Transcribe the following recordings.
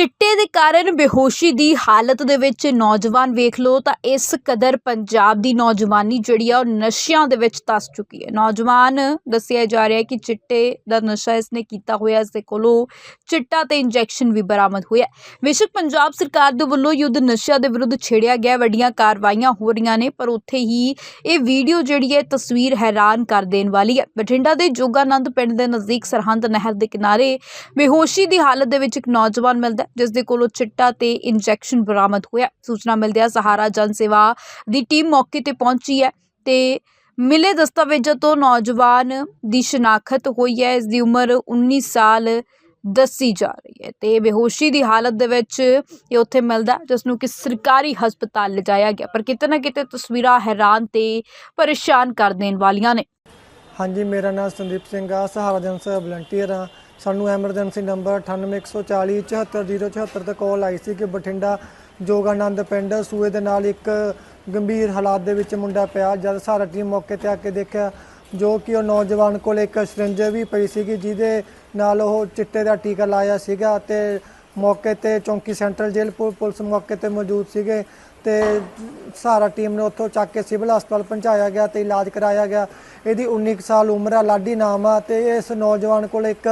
ਚਿੱਟੇ ਦੇ ਕਾਰਨ ਬੇਹੋਸ਼ੀ ਦੀ ਹਾਲਤ ਦੇ ਵਿੱਚ ਨੌਜਵਾਨ ਵੇਖ ਲਓ ਤਾਂ ਇਸ ਕਦਰ ਪੰਜਾਬ ਦੀ ਨੌਜਵਾਨੀ ਜਿਹੜੀ ਆ ਉਹ ਨਸ਼ਿਆਂ ਦੇ ਵਿੱਚ ਤਸ ਚੁੱਕੀ ਹੈ। ਨੌਜਵਾਨ ਦੱਸਿਆ ਜਾ ਰਿਹਾ ਹੈ ਕਿ ਚਿੱਟੇ ਦਾ ਨਸ਼ਾ ਇਸਨੇ ਕੀਤਾ ਹੋਇਆ, ਇਸ ਦੇ ਕੋਲੋਂ ਚਿੱਟਾ ਤੇ ਇੰਜੈਕਸ਼ਨ ਵੀ ਬਰਾਮਦ ਹੋਇਆ ਬੇਸ਼ੱਕ ਪੰਜਾਬ ਸਰਕਾਰ ਦੇ ਵੱਲੋਂ ਯੁੱਧ ਨਸ਼ਿਆਂ ਦੇ ਵਿਰੁੱਧ ਛੇੜਿਆ ਗਿਆ, ਵੱਡੀਆਂ ਕਾਰਵਾਈਆਂ ਹੋ ਰਹੀਆਂ ਨੇ, ਪਰ ਉੱਥੇ ਹੀ ਇਹ ਵੀਡੀਓ ਜਿਹੜੀ ਹੈ ਤਸਵੀਰ ਹੈਰਾਨ ਕਰ ਦੇਣ ਵਾਲੀ ਹੈ। ਬਠਿੰਡਾ ਦੇ ਜੋਗਾਨੰਦ ਪਿੰਡ ਦੇ ਨਜ਼ਦੀਕ ਸਰਹੰਦ ਨਹਿਰ ਦੇ ਕਿਨਾਰੇ ਬੇਹੋਸ਼ੀ ਦੀ ਹਾਲਤ ਦੇ ਵਿੱਚ ਇੱਕ ਨੌਜਵਾਨ ਮਿਲਦਾ ਜਿਸ ਦੇ ਕੋਲੋਂ ਚਿੱਟਾ ਤੇ ਇੰਜੈਕਸ਼ਨ ਬਰਾਮਦ ਹੋਇਆ। ਸੂਚਨਾ ਮਿਲਦਿਆਂ ਸਹਾਰਾ ਜਨ ਸੇਵਾ ਦੀ ਟੀਮ ਮੌਕੇ ਤੇ ਪਹੁੰਚੀ ਹੈ ਤੇ ਮਿਲੇ ਦਸਤਾਵੇਜ਼ਾਂ ਤੋਂ ਨੌਜਵਾਨ ਦੀ ਸ਼ਨਾਖਤ ਹੋਈ ਹੈ। ਇਸ ਦੀ ਉਮਰ 19 ਸਾਲ ਦੱਸੀ ਜਾ ਰਹੀ ਹੈ ਤੇ ਬੇਹੋਸ਼ੀ ਦੀ ਹਾਲਤ ਦੇ ਵਿੱਚ ਇਹ ਉੱਥੇ ਮਿਲਦਾ ਹੈ, ਜਿਸ ਨੂੰ ਕਿ ਸਰਕਾਰੀ ਹਸਪਤਾਲ ਲਿਜਾਇਆ ਗਿਆ। ਪਰ ਕਿਤੇ ਨਾ ਕਿਤੇ ਤਸਵੀਰਾਂ ਹੈਰਾਨ ਤੇ ਪਰੇਸ਼ਾਨ ਕਰ ਦੇਣ ਵਾਲੀਆਂ ਨੇ। ਹਾਂਜੀ ਮੇਰਾ ਨਾਮ ਸੰਦੀਪ ਸਿੰਘ ਆ। ਸਹਾਰਾ ਜਨਸ ਵਲੰਟੀਅਰ ਆ। ਸਾਨੂੰ ਐਮਰਜੈਂਸੀ ਨੰਬਰ 9814 74074 ਤੇ ਕਾਲ ਆਈ ਸੀ ਕਿ ਬਠਿੰਡਾ ਜੋਗਾਨੰਦ ਪਿੰਡ ਸੂਏ ਦੇ ਨਾਲ ਇੱਕ ਗੰਭੀਰ ਹਾਲਾਤ ਦੇ ਵਿੱਚ ਮੁੰਡਾ ਪਿਆ। ਜਦ ਸਾਰਾ ਟੀਮ ਮੌਕੇ ਤੇ ਆ ਕੇ ਦੇਖਿਆ, ਜੋ ਕਿ ਉਹ ਨੌਜਵਾਨ ਕੋਲ ਇੱਕ ਸਿਰਿੰਜ ਵੀ ਪਈ ਸੀਗੀ, ਜਿਹਦੇ ਨਾਲ ਉਹ ਚਿੱਟੇ ਦਾ ਟੀਕਾ ਲਾਇਆ ਸੀਗਾ ਤੇ ਮੌਕੇ ਤੇ ਚੌਂਕੀ ਸੈਂਟਰਲ ਜੇਲ੍ਹ ਪੁ- ਪੁਲਿਸ ਮੌਕੇ ਤੇ ਮੌਜੂਦ ਸੀਗੇ। ਤੇ ਸਹਾਰਾ ਟੀਮ ਨੇ ਉੱਥੋਂ ਚੱਕ ਕੇ ਸਿਵਲ ਹਸਪਤਾਲ ਪਹੁੰਚਾਇਆ ਗਿਆ ਤੇ ਇਲਾਜ ਕਰਾਇਆ ਗਿਆ। ਇਹਦੀ 19 ਸਾਲ ਉਮਰ ਆ, ਲਾਡੀ ਨਾਮ ਆ ਤੇ ਇਸ ਨੌਜਵਾਨ ਕੋਲ ਇੱਕ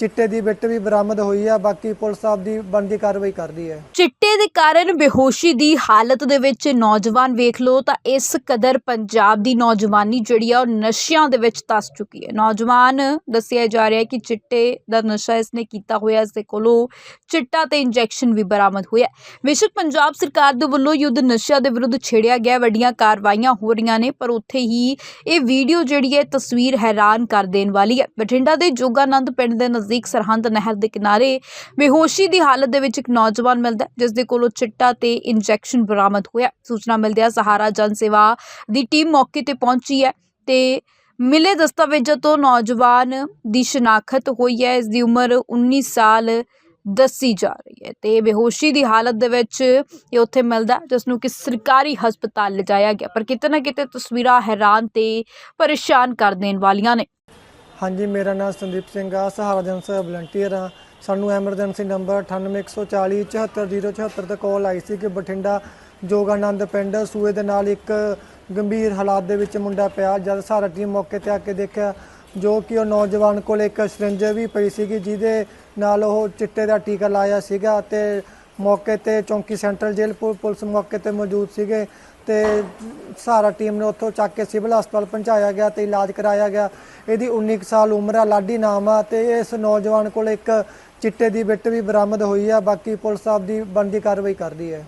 ਚਿੱਟੇ ਦੀ ਬਿੱਟ ਵੀ ਬਰਾਮਦ ਹੋਈ ਆ, ਬਾਕੀ ਪੁਲਿਸ ਆਪਦੀ ਬਣਦੀ ਕਾਰਵਾਈ ਕਰਦੀ ਹੈ। ਚਿੱਟੇ ਦੇ ਕਾਰਨ ਬੇਹੋਸ਼ੀ ਦੀ ਹਾਲਤ ਦੇ ਵਿੱਚ ਨੌਜਵਾਨ ਵੇਖ ਲਓ ਤਾਂ ਇਸ ਕਦਰ ਪੰਜਾਬ ਦੀ ਨੌਜਵਾਨੀ ਜਿਹੜੀ ਆ ਉਹ ਨਸ਼ਿਆਂ ਦੇ ਵਿੱਚ ਤਸ ਚੁੱਕੀ ਹੈ। ਨੌਜਵਾਨ ਦੱਸਿਆ ਜਾ ਰਿਹਾ ਹੈ ਕਿ ਚਿੱਟੇ ਦਾ ਨਸ਼ਾ ਇਸਨੇ ਕੀਤਾ ਹੋਇਆ, ਇਸ ਦੇ ਕੋਲੋਂ ਚਿੱਟਾ ਤੇ ਇੰਜੈਕਸ਼ਨ ਵੀ ਬਰਾਮਦ ਹੋਇਆ ਹੈ। ਬੇਸ਼ੱਕ ਪੰਜਾਬ ਸਰਕਾਰ ਦੇ ਵੱਲੋਂ ਯੁੱਧ ਨਸ਼ਿਆਂ ਦੇ ਵਿਰੁੱਧ ਛੇੜਿਆ ਗਿਆ ਵੱਡੀਆਂ ਕਾਰਵਾਈਆਂ ਹੋ ਰਹੀਆਂ ਨੇ ਪਰ ਉੱਥੇ ਹੀ ਇਹ ਵੀਡੀਓ ਜਿਹੜੀ ਹੈ ਤਸਵੀਰ ਹੈਰਾਨ ਕਰ ਦੇਣ ਵਾਲੀ ਹੈ। ਬਠਿੰਡਾ ਦੇ ਜੋਗਾਨੰਦ ਪਿੰਡ ਦੇ ਨਜ਼ਦੀਕ ਸਰਹੰਦ ਨਹਿਰ ਦੇ ਕਿਨਾਰੇ ਬੇਹੋਸ਼ੀ ਦੀ ਹਾਲਤ ਦੇ ਵਿੱਚ ਇੱਕ ਨੌਜਵਾਨ ਮਿਲਦਾ ਹੈ, ਜਿਸ ਦੇ ਕੋਲੋਂ ਚਿੱਟਾ ਤੇ ਇੰਜੈਕਸ਼ਨ ਬਰਾਮਦ ਹੋਇਆ। ਸੂਚਨਾ ਮਿਲਦਿਆਂ ਸਹਾਰਾ ਜਨ ਸੇਵਾ ਦੀ ਟੀਮ ਮੌਕੇ ਤੇ ਪਹੁੰਚੀ ਹੈ ਤੇ ਮਿਲੇ ਦਸਤਾਵੇਜ਼ਾਂ ਤੋਂ ਨੌਜਵਾਨ ਦੀ ਸ਼ਨਾਖਤ ਹੋਈ ਹੈ। ਇਸ ਦੀ ਉਮਰ 19 ਸਾਲ ਦੱਸੀ ਜਾ ਰਹੀ ਹੈ ਤੇ ਬੇਹੋਸ਼ੀ ਦੀ ਹਾਲਤ ਦੇ ਵਿੱਚ ਇਹ ਉੱਥੇ ਮਿਲਦਾ ਜਿਸ ਨੂੰ ਕਿ ਸਰਕਾਰੀ ਹਸਪਤਾਲ ਲਿਜਾਇਆ ਗਿਆ। ਪਰ ਕਿਤੇ ਨਾ ਕਿਤੇ ਤਸਵੀਰਾਂ ਹੈਰਾਨ ਤੇ ਪਰੇਸ਼ਾਨ ਕਰ ਦੇਣ ਵਾਲੀਆਂ ਨੇ। ਹਾਂਜੀ, ਮੇਰਾ ਨਾਮ ਸੰਦੀਪ ਸਿੰਘ ਆ, ਸਹਾਰਾ ਜਨਸ ਵਲੰਟੀਅਰ ਆ। ਸਾਨੂੰ ਐਮਰਜੈਂਸੀ ਨੰਬਰ 9814 74074 ਤੇ ਕਾਲ ਆਈ ਸੀ ਕਿ ਬਠਿੰਡਾ ਜੋਗਾਨੰਦ ਪਿੰਡ ਸੂਏ ਦੇ ਨਾਲ ਇੱਕ ਗੰਭੀਰ ਹਾਲਾਤ ਦੇ ਵਿੱਚ ਮੁੰਡਾ ਪਿਆ। ਜਦ ਸਾਰਾ ਟੀਮ ਮੌਕੇ ਤੇ ਆ ਕੇ ਦੇਖਿਆ ਜੋ ਕਿ ਉਹ ਨੌਜਵਾਨ ਕੋਲ ਇੱਕ ਸਿਰਿੰਜ ਵੀ ਪਈ ਸੀਗੀ, ਜਿਹਦੇ ਨਾਲ ਉਹ ਚਿੱਟੇ ਦਾ ਟੀਕਾ ਲਾਇਆ ਸੀਗਾ ਤੇ ਮੌਕੇ ਤੇ ਚੌਂਕੀ ਸੈਂਟਰਲ ਜੇਲ੍ਹ ਪੁ- ਪੁਲਿਸ ਮੌਕੇ ਤੇ ਮੌਜੂਦ ਸੀਗੇ ਤੇ ਸਹਾਰਾ ਟੀਮ ਨੇ ਉੱਥੋਂ ਚੱਕ ਕੇ ਸਿਵਲ ਹਸਪਤਾਲ ਪਹੁੰਚਾਇਆ ਗਿਆ ਤੇ ਇਲਾਜ ਕਰਾਇਆ ਗਿਆ। ਇਹਦੀ 19 ਕੁ ਸਾਲ ਉਮਰ ਆ, ਲਾਡੀ ਨਾਮ ਆ ਤੇ ਇਸ ਨੌਜਵਾਨ ਕੋਲ ਇੱਕ ਚਿੱਟੇ ਦੀ ਬਿੱਟ ਵੀ ਬਰਾਮਦ ਹੋਈ ਆ, ਬਾਕੀ ਪੁਲਿਸ ਆਪਦੀ ਬਣਦੀ ਕਾਰਵਾਈ ਕਰਦੀ ਹੈ।